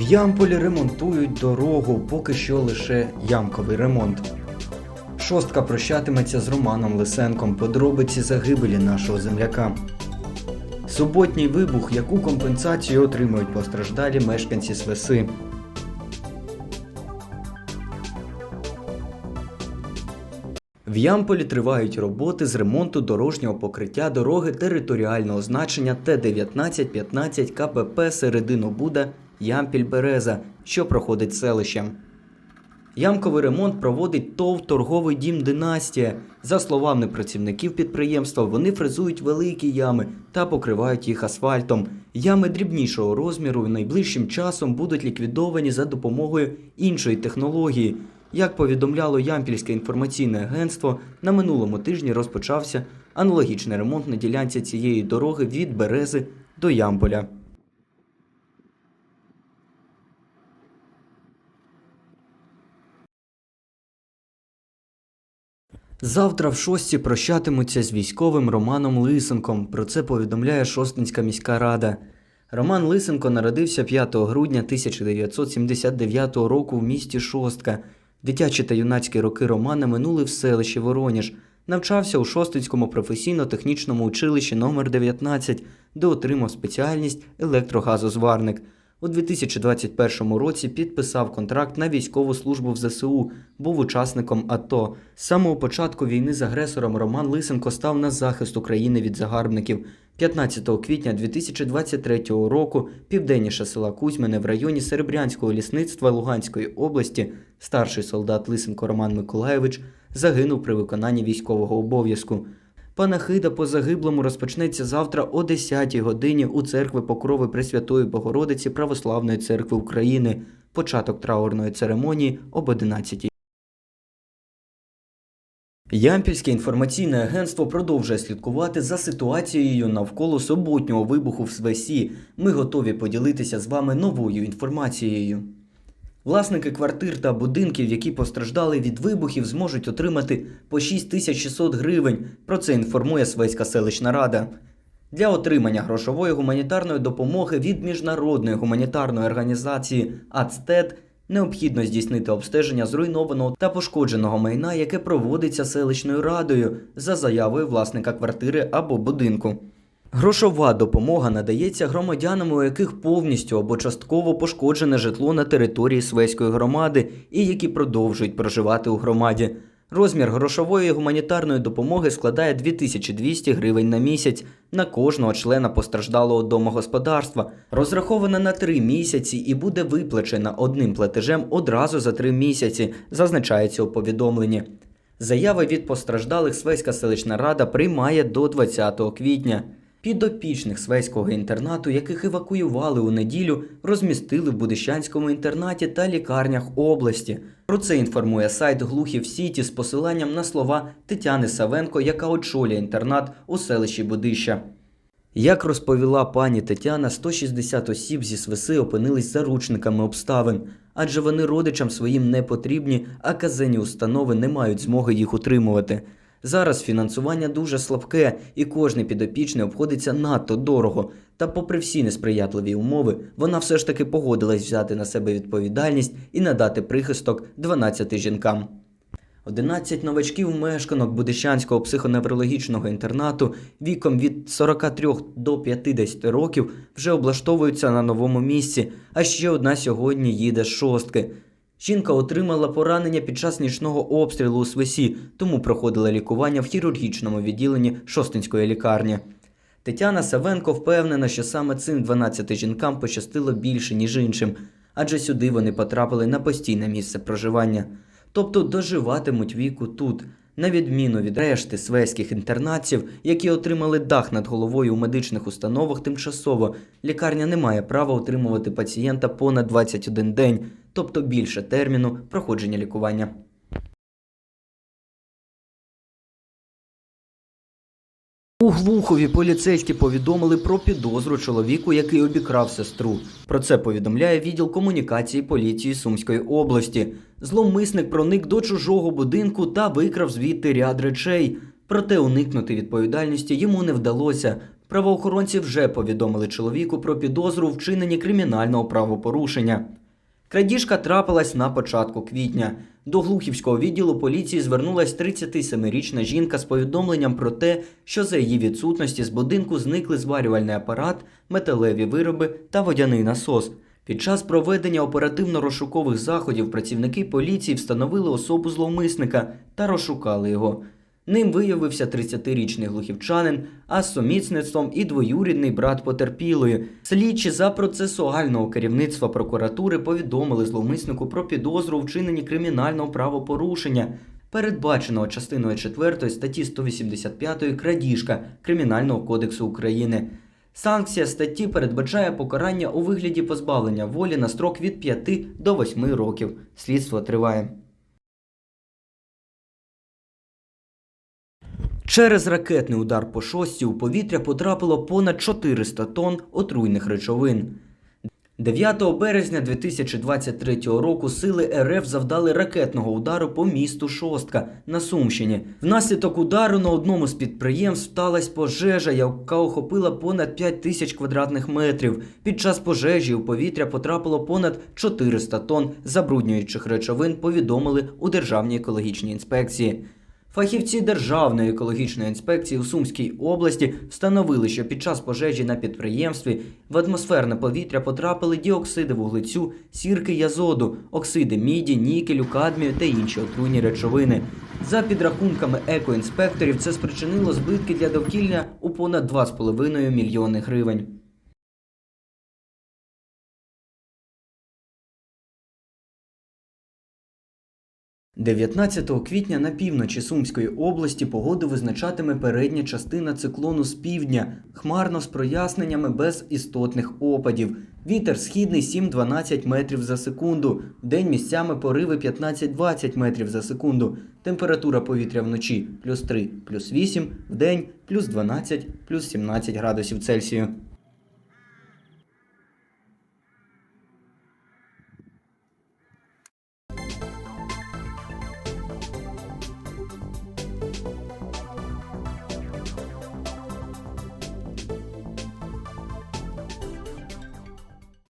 В Ямполі ремонтують дорогу, поки що лише ямковий ремонт. Шостка прощатиметься з Романом Лисенком, подробиці загибелі нашого земляка. Суботній вибух, яку компенсацію отримують постраждалі мешканці Свеси. В Ямполі тривають роботи з ремонту дорожнього покриття дороги територіального значення Т-1915 КПП Серединобуда Ямпіль-Береза, що проходить селищем. Ямковий ремонт проводить ТОВ торговий дім Династія. За словами працівників підприємства, вони фрезують великі ями та покривають їх асфальтом. Ями дрібнішого розміру найближчим часом будуть ліквідовані за допомогою іншої технології. Як повідомляло Ямпільське інформаційне агентство, на минулому тижні розпочався аналогічний ремонт на ділянці цієї дороги від Берези до Ямполя. Завтра в шості прощатимуться з військовим Романом Лисенком. Про це повідомляє Шостинська міська рада. Роман Лисенко народився 5 грудня 1979 року в місті Шостка. Дитячі та юнацькі роки Романа минули в селищі Вороніж. Навчався у Шостинському професійно-технічному училищі номер 19 де отримав спеціальність електрогазозварник. У 2021 році підписав контракт на військову службу в ЗСУ, був учасником АТО. З самого початку війни з агресором Роман Лисенко став на захист України від загарбників. 15 квітня 2023 року південніше села Кузьмине в районі Серебрянського лісництва Луганської області старший солдат Лисенко Роман Миколаєвич загинув при виконанні військового обов'язку. Панахида по загиблому розпочнеться завтра о 10-й годині у церкви Покрови Пресвятої Богородиці Православної церкви України. Початок траурної церемонії об 11. Ямпільське інформаційне агентство продовжує слідкувати за ситуацією навколо суботнього вибуху в Свесі. Ми готові поділитися з вами новою інформацією. Власники квартир та будинків, які постраждали від вибухів, зможуть отримати по 6600 гривень. Про це інформує Свеська селищна рада. Для отримання грошової гуманітарної допомоги від міжнародної гуманітарної організації АЦТЕД необхідно здійснити обстеження зруйнованого та пошкодженого майна, яке проводиться селищною радою за заявою власника квартири або будинку. Грошова допомога надається громадянам, у яких повністю або частково пошкоджене житло на території Свеської громади і які продовжують проживати у громаді. Розмір грошової гуманітарної допомоги складає 2200 гривень на місяць на кожного члена постраждалого домогосподарства, розрахована на 3 місяці і буде виплачена одним платежем одразу за 3 місяці, зазначається у повідомленні. Заяви від постраждалих Свеська селищна рада приймає до 20 квітня. Підопічних свеського інтернату, яких евакуювали у неділю, розмістили в Будищанському інтернаті та лікарнях області. Про це інформує сайт Глухів Сіті з посиланням на слова Тетяни Савенко, яка очолює інтернат у селищі Будища. Як розповіла пані Тетяна, 160 осіб зі Свеси опинились заручниками обставин, адже вони родичам своїм не потрібні, а казенні установи не мають змоги їх утримувати. Зараз фінансування дуже слабке, і кожний підопічний обходиться надто дорого. Та, попри всі несприятливі умови, вона все ж таки погодилась взяти на себе відповідальність і надати прихисток 12 жінкам. 11 новачків мешканок Будищанського психоневрологічного інтернату віком від 43 до 50 років вже облаштовуються на новому місці, а ще одна сьогодні їде з шостки. Жінка отримала поранення під час нічного обстрілу у Свесі, тому проходила лікування в хірургічному відділенні Шостинської лікарні. Тетяна Савенко впевнена, що саме цим 12 жінкам пощастило більше, ніж іншим, адже сюди вони потрапили на постійне місце проживання. Тобто доживатимуть віку тут, на відміну від решти свеських інтернатів, які отримали дах над головою у медичних установах тимчасово, лікарня не має права утримувати пацієнта понад 21 день, тобто більше терміну проходження лікування. У Глухові поліцейські повідомили про підозру чоловіку, який обікрав сестру. Про це повідомляє відділ комунікації поліції Сумської області. Зловмисник проник до чужого будинку та викрав звідти ряд речей. Проте уникнути відповідальності йому не вдалося. Правоохоронці вже повідомили чоловіку про підозру вчиненні кримінального правопорушення. Крадіжка трапилась на початку квітня. До Глухівського відділу поліції звернулась 37-річна жінка з повідомленням про те, що за її відсутності з будинку зникли зварювальний апарат, металеві вироби та водяний насос. Під час проведення оперативно-розшукових заходів працівники поліції встановили особу зловмисника та розшукали його. Ним виявився 30-річний глухівчанин, а з сумісництвом і двоюрідний брат потерпілої. Слідчі за процесуального керівництва прокуратури повідомили зловмиснику про підозру вчиненні кримінального правопорушення, передбаченого частиною 4 статті 185 крадіжка Кримінального кодексу України. Санкція статті передбачає покарання у вигляді позбавлення волі на строк від 5 до 8 років. Слідство триває. Через ракетний удар по шості у повітря потрапило понад 400 тонн отруйних речовин. 9 березня 2023 року сили РФ завдали ракетного удару по місту Шостка на Сумщині. Внаслідок удару на одному з підприємств сталася пожежа, яка охопила понад 5 тисяч квадратних метрів. Під час пожежі у повітря потрапило понад 400 тонн забруднюючих речовин, повідомили у Державній екологічній інспекції. Фахівці Державної екологічної інспекції у Сумській області встановили, що під час пожежі на підприємстві в атмосферне повітря потрапили діоксиди вуглецю, сірки й азоду, оксиди міді, нікелю, кадмію та інші отруйні речовини. За підрахунками екоінспекторів, це спричинило збитки для довкілля у понад 2,5 мільйони гривень. – 19 квітня на півночі Сумської області погоду визначатиме передня частина циклону з півдня, хмарно з проясненнями без істотних опадів. Вітер східний 7-12 метрів за секунду. Вдень місцями пориви 15-20 метрів за секунду. Температура повітря вночі плюс 3, плюс 8, вдень плюс 12, плюс 17 градусів Цельсію.